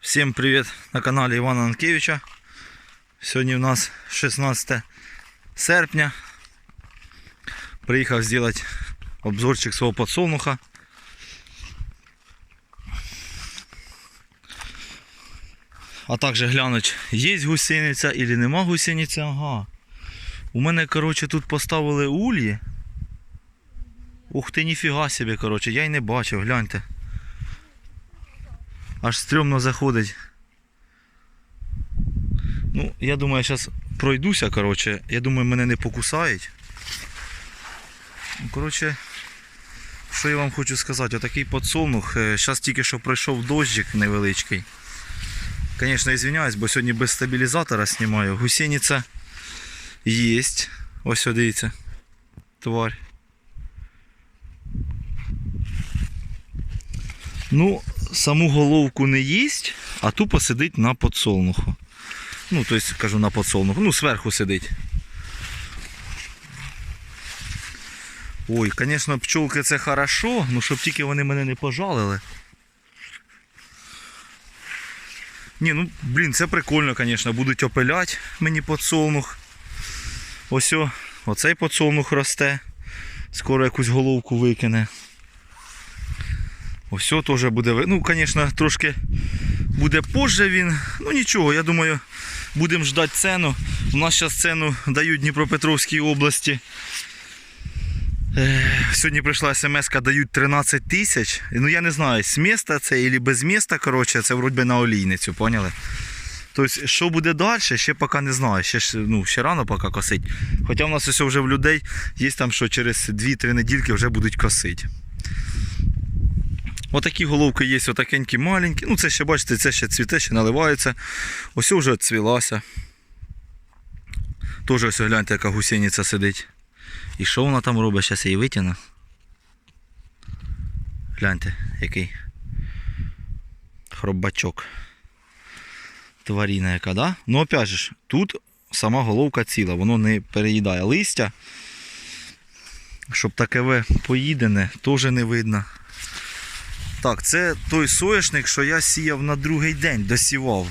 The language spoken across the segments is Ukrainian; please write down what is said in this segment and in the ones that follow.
Всім привіт на каналі Івана Анкевича. Сьогодні у нас 16 серпня. Приїхав зробити обзорчик свого подсолнуха. А також глянуть, є гусениця или нема гусениці. Ага. У мене, коротше, тут поставили ульї. Ух ти, ніфіга собі, коротше, я й не бачив, гляньте. Аж стрьомно заходить. Ну, я думаю, зараз пройдуся, коротше. Я думаю, мене не покусають. Ну, коротше, що я вам хочу сказати, отакий подсолнух. Зараз тільки що пройшов дощик невеличкий. Звісно, извиняюсь, бо сьогодні без стабілізатора знімаю. Гусениця є. Ось дивіться. Тварь. Ну, саму головку не їсть, а тупо сидить на подсолнуху. Ну, тобто, кажу, на подсолнуху. Ну, зверху сидить. Ой, звісно, пчолки це хорошо, ну щоб тільки вони мене не пожалили. Ні, ну, блін, це прикольно, звісно, будуть опиляти мені подсолнух. Ось о, оцей подсолнух росте. Скоро якусь головку викине. Ось теж буде. Ну, звісно, трошки буде позже він. Ну нічого, я думаю, будемо ждати ціну. У нас зараз ціну дають Дніпропетровській області. Е, Сьогодні прийшла смс, дають 13 тисяч. Ну я не знаю, з міста це або без міста, коротше, це вроді на олійницю, поняли? Тобто, що буде далі, ще поки не знаю. Ще, ну, ще рано поки косить. Хоча в нас ось вже в людей є там, що через 2-3 недільки вже будуть косити. Отакі головки є, отакенькі маленькі. Ну, це ще, бачите, це ще цвіте, ще наливається. Ось вже цвілася. Теж ось гляньте, яка гусениця сидить. І що вона там робить? Зараз її витягну. Гляньте, який хробачок. Тваріна яка, да? Ну, опять же, тут сама головка ціла, воно не переїдає листя. Щоб таке поїдене, теж не видно. Так, це той соняшник, що я сіяв на другий день, досівав.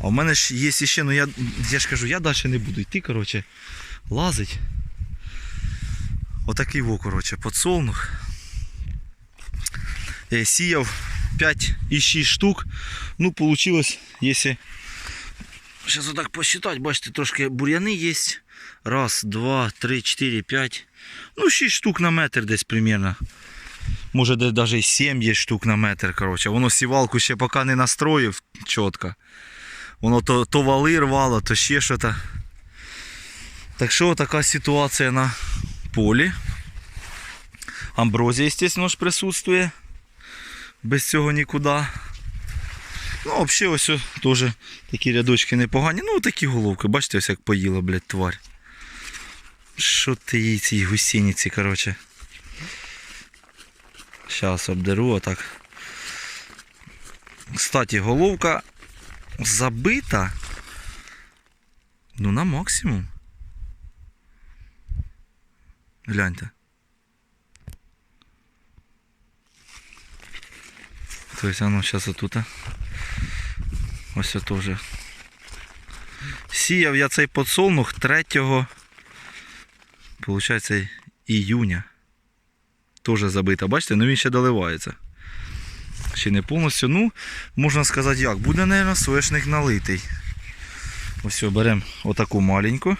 А в мене ж є ще, ну я, я ж кажу, я далі не буду йти, коротше, лазить. Отакий во, коротше, подсолнух. Е, Сіяв 5 і 6 штук. Ну, вийшло, якщо. Зараз отак посчитати, бачите, трошки бур'яни є. Раз, два, три, чотири, п'ять. Ну, 6 штук на метр десь примерно. Може навіть 7 є штук на метр. коротше. Воно сівалку ще поки не настроїв чітко. Воно то, то вали рвало, то ще щось. Так що така ситуація на полі. Амброзія, звісно ж, присутствує. Без цього нікуди. Ну, взагалі, ось теж такі рядочки непогані. Ну, такі головки, бачите, ось як поїла, блядь, тварь. Що ти їй цій гусениці, коротше. Зараз обдеру отак. Кстати, головка забита. Ну, на максимум. Гляньте. Тобто воно зараз отут. Ось это теж. Сіяв я цей подсолнух 3 Получається іюня. Теж забита. Бачите, ну він ще доливається. Ще не повністю. Ну, можна сказати як. Буде, мабуть, соєшник налитий. Ось беремо отаку маленьку.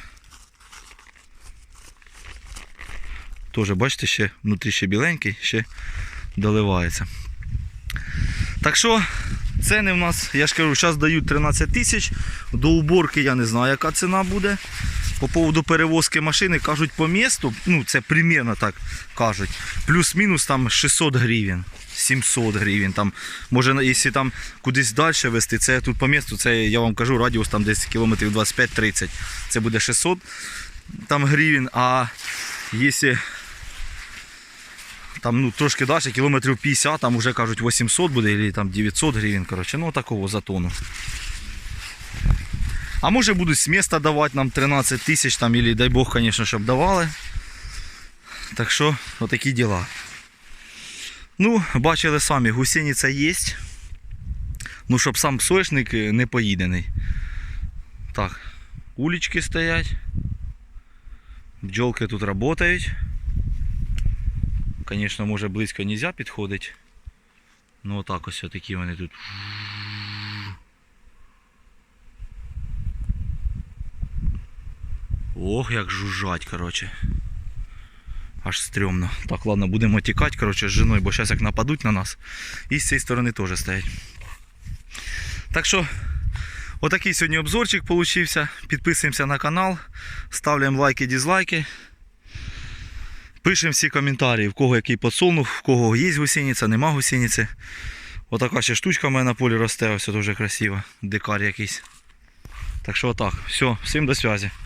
Теж, бачите, ще внутрі ще біленький, ще доливається. Так що, ціни в нас, я ж кажу, зараз дають 13 тисяч. До уборки я не знаю, яка ціна буде. По поводу перевозки машини кажуть по місту, ну це примірно так кажуть. Плюс-мінус там 600 гривень, 700 гривень. Там, може, якщо там кудись далі вести, це тут по місту, це я вам кажу, радіус там десь кілометрів 25-30. Це буде 600 там гривень. А якщо там ну, трошки далі, кілометрів 50, там вже кажуть 800 буде, або там 900 гривень, коротше, ну такого за тонну. А може будуть з міста давати нам 13 тисяч, там, або дай Бог, звісно, щоб давали. Так що, отакі діла. Ну, бачили самі, гусениця є. Ну, щоб сам соняшник е, не поїдений. Так, улічки стоять. Бджолки тут працюють. Звісно, може близько не можна підходити. Ну отак ось такі вони тут. Ох, як жужжать, коротше. Аж стрьомно. Так, ладно, будемо тікати, коротше, з жіною, бо зараз як нападуть на нас. І з цієї сторони теж стоять. Так що, отакий сьогодні обзорчик получився. Підписуємося на канал, ставляємо лайки, дізлайки. Пишемо всі коментарі, в кого який подсолнух, в кого є гусениця, нема гусениці. Отака ще штучка в мене на полі росте, ось дуже красива. Дикар якийсь. Так що отак. Все, всім до зв'язку.